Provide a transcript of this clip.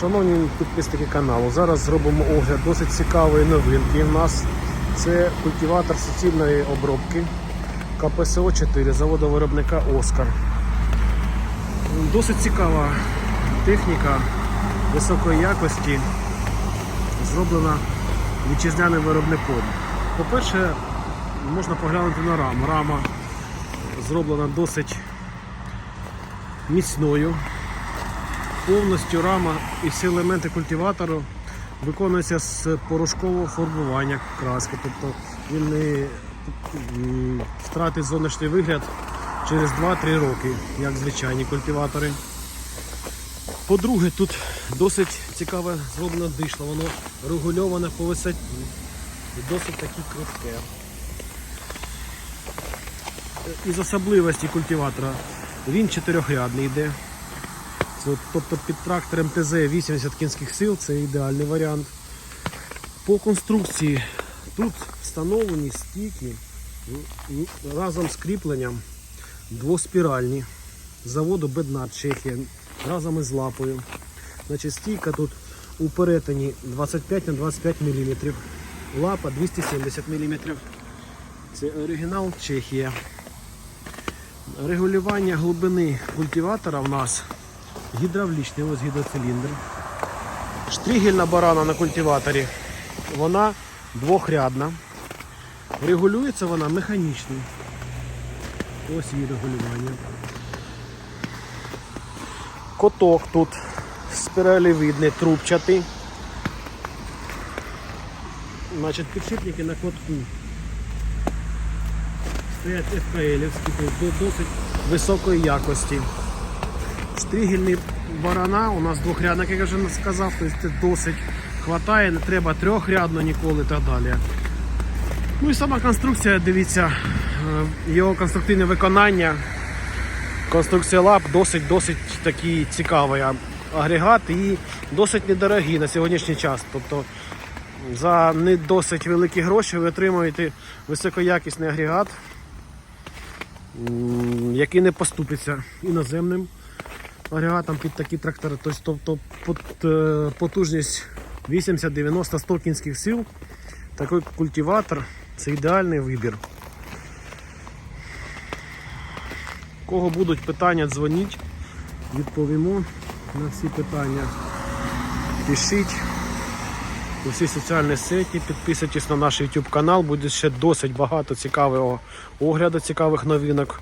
Шановні підписники каналу, зараз зробимо огляд досить цікавої новинки. У нас це культиватор суцільної обробки КПСО 4 заводу виробника Оскар. Досить цікава техніка високої якості, зроблена вітчизняним виробником. По-перше, можна поглянути на раму. Рама зроблена досить міцною. Повністю рама і всі елементи культиватору виконуються з порошкового фарбування краски. Тобто він не втратить зовнішній вигляд через 2-3 роки, як звичайні культиватори. По-друге, тут досить цікаве зроблено дишло, воно регульоване по висоті і досить таки крутке. Із особливості культиватора він чотирьохрядний йде. Тобто під трактор МТЗ 80 кінських сил це ідеальний варіант. По конструкції тут встановлені стійки разом з кріпленням двоспіральні заводу Беднар Чехія разом із лапою. Значить, стійка тут у перетині 25 на 25 мм, лапа 270 мм. Це оригінал Чехія. Регулювання глибини культиватора в нас гідравлічний ось гідроциліндр. Штригельна барана на культиваторі. Вона двохрядна. Регулюється вона механічно. Ось її регулювання. Коток тут спіралевидний, трубчатий. Значить, підшипники на котку. Стоять ФКЛівські, тут досить високої якості. Штригельний барана у нас двохрядник, як я вже сказав, тобто це досить хватає, не треба трьохрядно ніколи і так далі. Ну і сама конструкція, дивіться, е, його конструктивне виконання. Конструкція лап досить досить такий цікавий агрегат і досить недорогий на сьогоднішній час. Тобто за не досить великі гроші ви отримуєте високоякісний агрегат, який не поступиться іноземним агрегатом під такі трактори. Тобто, е, потужність 80, 90, 100 кінських сил. Такий культиватор це ідеальний вибір. Кого будуть питання, дзвоніть, відповімо на всі питання. Пишіть у всі соціальні сеті, підписуйтесь на наш YouTube канал, буде ще досить багато цікавого огляду, цікавих новинок.